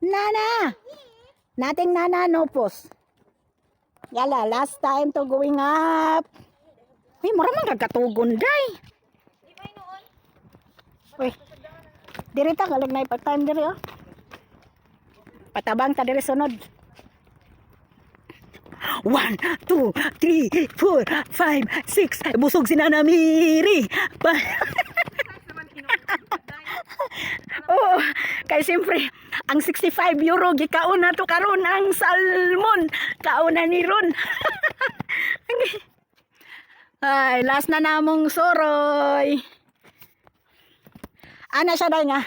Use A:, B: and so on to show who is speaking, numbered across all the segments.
A: Nana! Nating nana no pos. Yala, last time to going up. Uy, mura man kagatugon, day. Uy, diri ta, galag na ipag-time diri, oh. Patabang ta diri sunod. One, two, three, four, five, six. Busog si Nana Miri. Pa Oo, kay siyempre, ang 65 euro, gikaon na to karon ang salmon. Kaon na ni Ron. Ay, last na namong soroy. Ana siya dahil nga.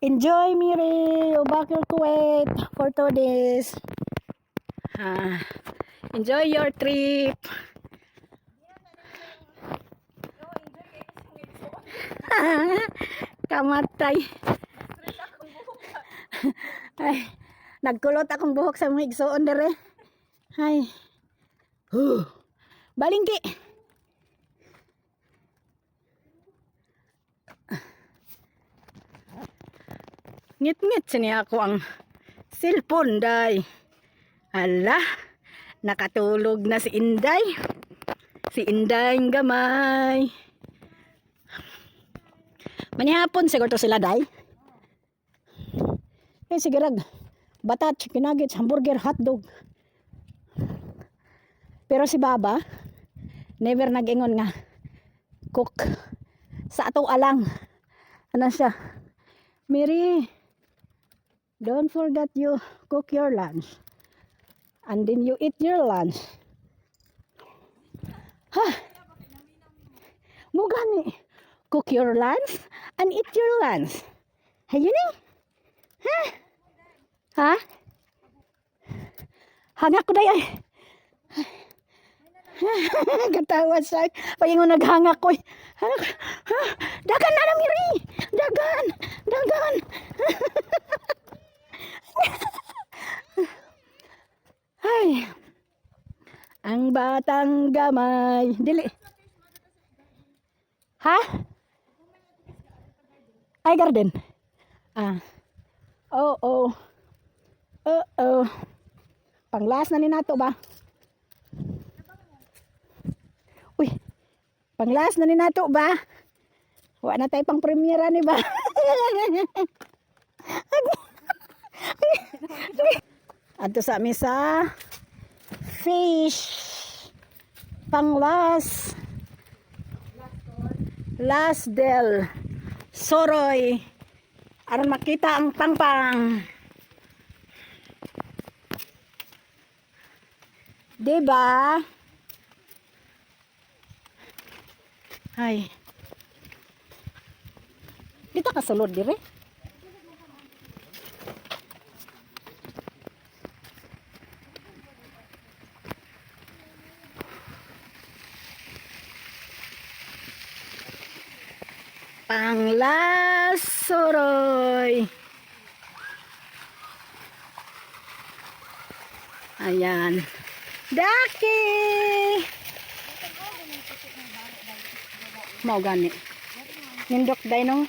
A: Enjoy, Miri. Ubakir Kuwait for two days. Ah, enjoy your trip. Kamatay. Ay, nagkulot akong buhok sa mga igsoon dere. Ay. Huh. Balingki. Ngit-ngit siya ako ang cellphone, day. Ala, nakatulog na si Inday. Si Inday gamay. Manihapon siguro sila, day. Eh, sige rag. Batat, chicken nuggets, hamburger, hotdog. Pero si Baba, never nag-ingon nga. Cook. Sa ato alang. Ano siya? Mary, don't forget you cook your lunch. And then you eat your lunch. Ha? Mo gani. Cook your lunch and eat your lunch. Ayun eh. Ha? Ha? Hangak ko ay. Katawa sa pagingon naghangak ko. Dagan na na miri. Dagan. Dagan. Ay. Ang batang gamay. Dili. Ha? Ay garden. Ah. Oo. Oh, Oo. Oh. Panglas na ni nato ba? Uy. Panglas na ni nato ba? Wa na tayo pang premiera ni ba? Ato sa misa fish panglas last del soroy aron makita ang pangpang. Diba? Ay. Dito ka sulod dire Daki! Mau gani. Nindok day no?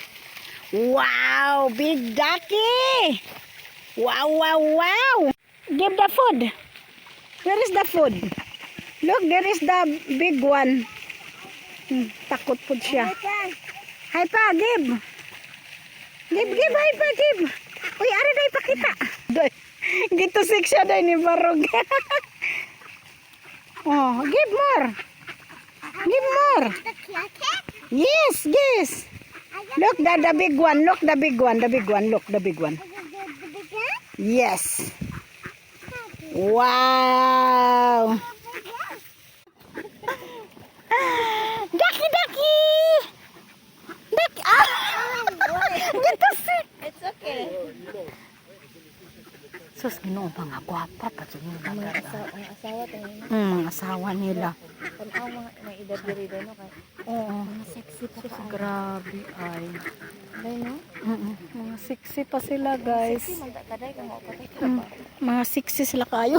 A: Wow! Big ducky! Wow, wow, wow! Give the food. Where is the food? Look, there is the big one. Hmm, takot po siya. Hay pa, give. Give, give, hay pa, give. Uy, ari na ipakita. Doy, gito siya day ni Barog. oh, give more. Give more. Yes, yes. Look, the, the big one. Look, the big one. The big one. Look, the big one. Yes. Wow. Daki, daki. Daki. Ah. Gito si.
B: It's okay.
A: Sus, ginoo pa nga gwapa pa sa mga
B: Mga asawa, ang asawa tayo na.
A: Hmm, asawa nila.
B: Tanaw mga may edad diri din no kay.
A: Oo.
B: Mga sexy pa
A: Sus, grabe ay.
B: Dai no?
A: Mm Mga sexy pa sila, guys.
B: Sexy man ta kaday kamo pa kay
A: Mm, Mga sexy sila kayo.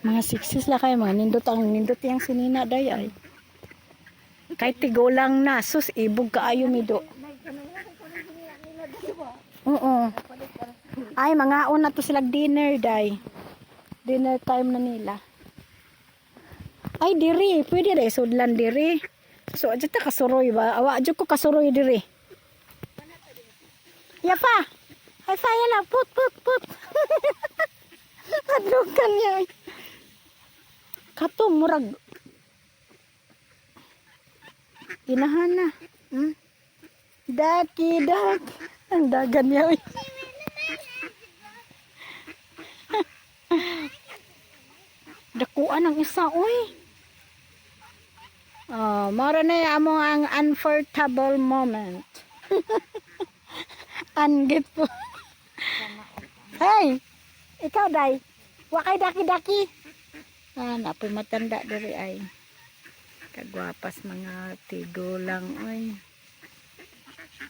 A: mga sexy sila kayo. Mga nindot ang nindot yung sinina day ay. Kahit tigo lang na. Sus, ibog kaayo mido. Oo. Ay, mga una to sila dinner, day. Dinner time na nila. Ay, diri. Pwede rin. Sudlan diri. So, adyo kasuroy ba? Awa, adyo ko kasuroy diri. Yafa! Ay, saya lang. Put, put, put. Adlukan niya. Kato, murag. Inahan na. Hmm? Daki, dak. Ang dagan niya. Isa, oy. Oh, mara na amo ang unforgettable moment. Anggit po. hey! Ikaw, day. Wakay daki-daki. Ah, napoy matanda diri ay. Kagwapas mga tigo lang, oy.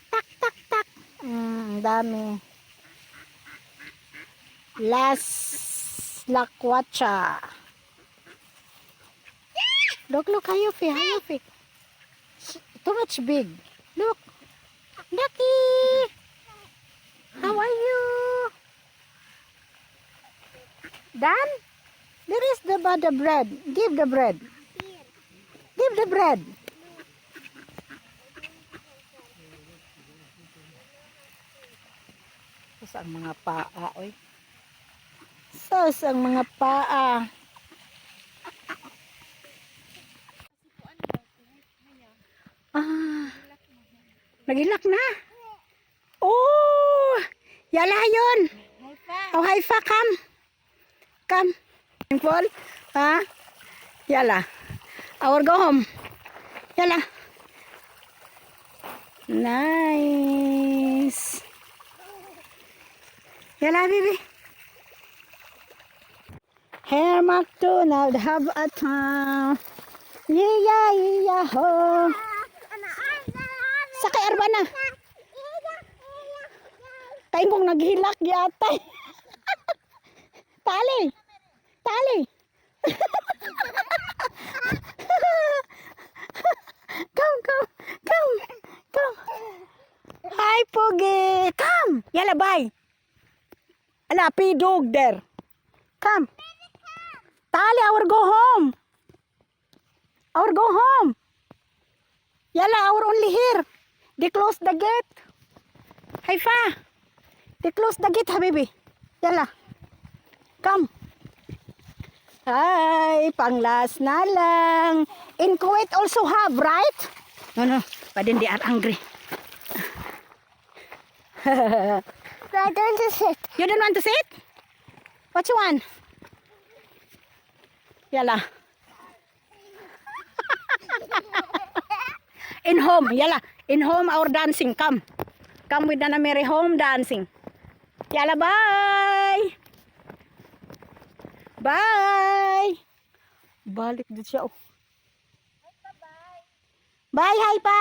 A: Tak, tak, tak. Mm, dami. Las Lakwacha. Look, look, Hayufi, Hayufi. Too much big. Look. Ducky! How are you? Dan? There is the, the, bread. Give the bread. Give the bread. Sus ang mga paa, oy. Sus ang mga paa. Nagilak na. Oh, yala yun. Oh, hi fa, come. Come. Simple. ha? Yala. Our go home. Yala. Nice. Yala, baby. Hair McDonald, have a time. Yeah, yeah, ho. Sakay arba na. Tayo mong naghilak yata. Tali. Tali. come, come, come, come. Hi, Pogi. Come. Yala, bye. Ala, dog there. Come. Tali, our go home. Our go home. Yala, our only here. They close the gate. Haifa. They close the gate, habibi. Yala. Come. Hi, panglas na lang. In Kuwait also have, right? No, no. But then they are angry.
B: I don't just sit.
A: You don't want to sit? What you want? Yala. In home, yala. In home, our dancing. Come. Come with Nana Mary home dancing. Yala, bye! Bye! Balik din siya, oh. Bye, hi pa!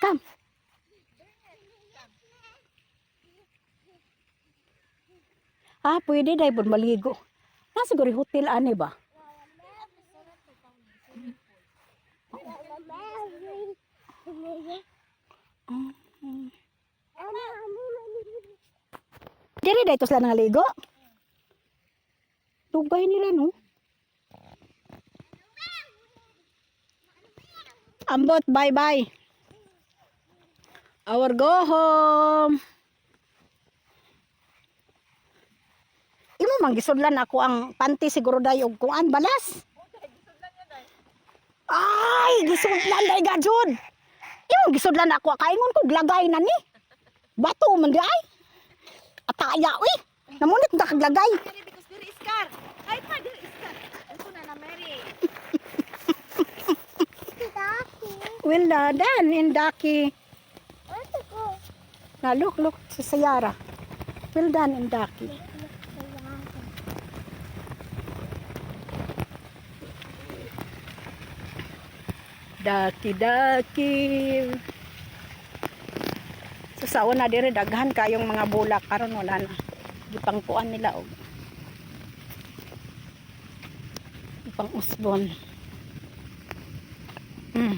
A: Come. Ah, pwede dahil maligo. Nasa guri hotel ani ba? Dili dahil ito sila nangaligo. Lugay nila no. Ambot, bye-bye. Our go home. Imo man gisudlan ako ang panty siguro day og kuan balas. Ay, gisudlan day gajud. Imo gisudlan ako kaingon ko glagay na ni. Bato man di ay. Ataya uy. Namunit na kaglagay.
B: Hi, pa, there is car. Ito na na, Mary.
A: Well uh, done in Daki. Na look look sa Sayara. Well done in Daki. Daki daki. So sa una dire daghan kayong mga bulak karon wala na. Gipangkuan nila og ipang usbon. Mm.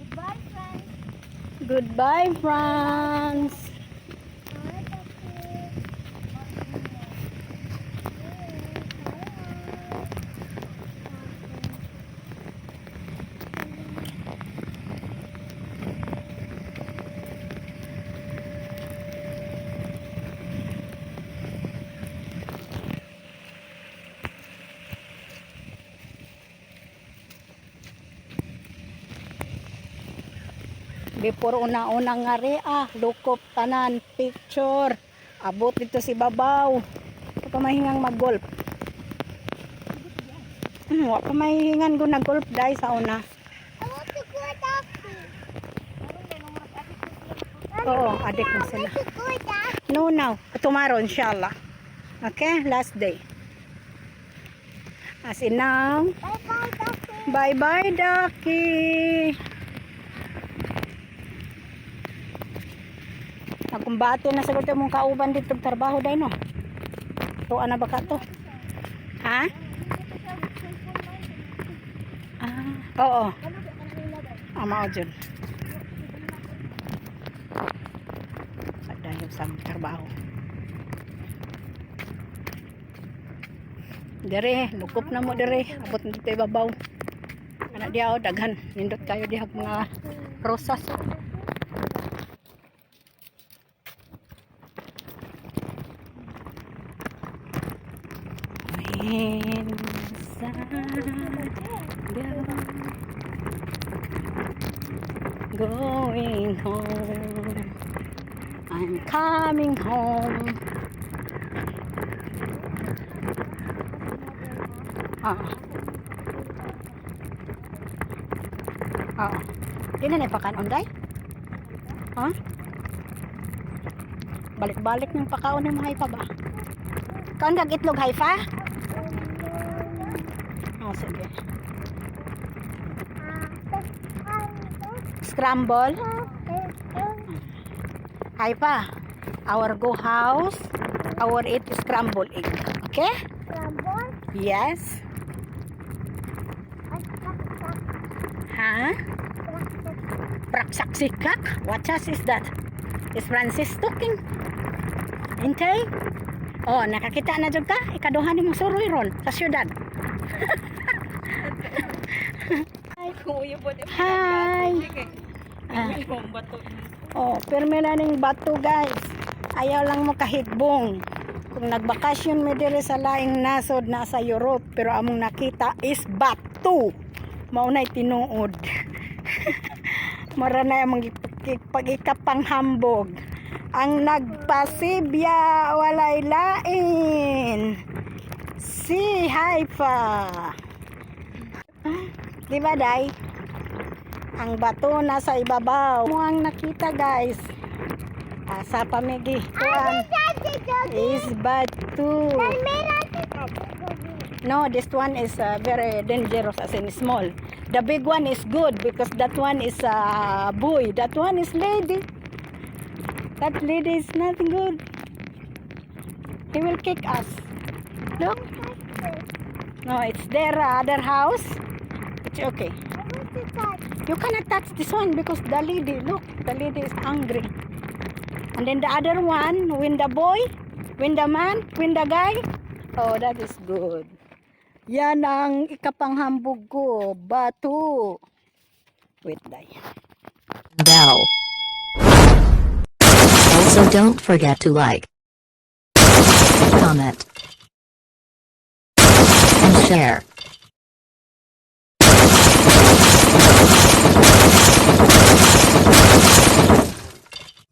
B: Goodbye, friends.
A: Goodbye, France. Before una-una nga ah, lukop tanan, picture. Abot dito si Babaw. Wa pa mahingang mag-golf. Hmm, wa pa mahingan ko nag-golf dahil sa una. Oo, adik mo sila. No, now. Tomorrow, inshallah. Okay, last day. As in now,
B: Bye-bye, taxi.
A: bye-bye, Ducky. Nakumbate na sa gusto mong kauban dito trabaho dahil no. To ana ba ka to? Ha? Ah, oo. Ah, mao dyan. Dahil sa trabaho. Dere, lukop na mo dere. Abot na dito ibabaw. Anak dia o, daghan. Nindot kayo diha mga rosas. When going home, I'm coming home. Ah. Ah. Di na napakan onday? Ha? Balik-balik ng pakaon ng mga ba? Kaon kag itlog haifa? Oh, sige. Scramble? Haifa. Our go house. Our eat scramble egg. Okay? Yes. Ha? Praksaksikak? What chas is that? Is Francis talking? Hintay? Oh, nakakita na jud ka? Ikaduhan ni mong suroy ron sa syudad. Hi! Ah, oh, pirmi na ning bato guys. Ayaw lang mo kahitbong. Kung nagbakasyon mi diri sa laing nasod na sa Europe, pero among nakita is bato. Maunay tinuod. Mara na yung pag-ikapang hambog. Ang nagpasibya walay lain. Si Haifa. Di ba, Day? Ang bato nasa ibabaw. Mo ang nakita, guys. Asa pamigi. Kuan is batu. No, this one is uh, very dangerous as in small. The big one is good because that one is uh, boy. That one is lady. That lady is nothing good. He will kick us. Look. No, it's their uh, other house. It's okay. You cannot touch this one because the lady, look, the lady is angry. And then the other one, when the boy, when the man, when the guy, oh, that is good. Yan ang ikapanghambog ko, bato. Wait, day.
C: bell. Also don't forget to like, comment, and share.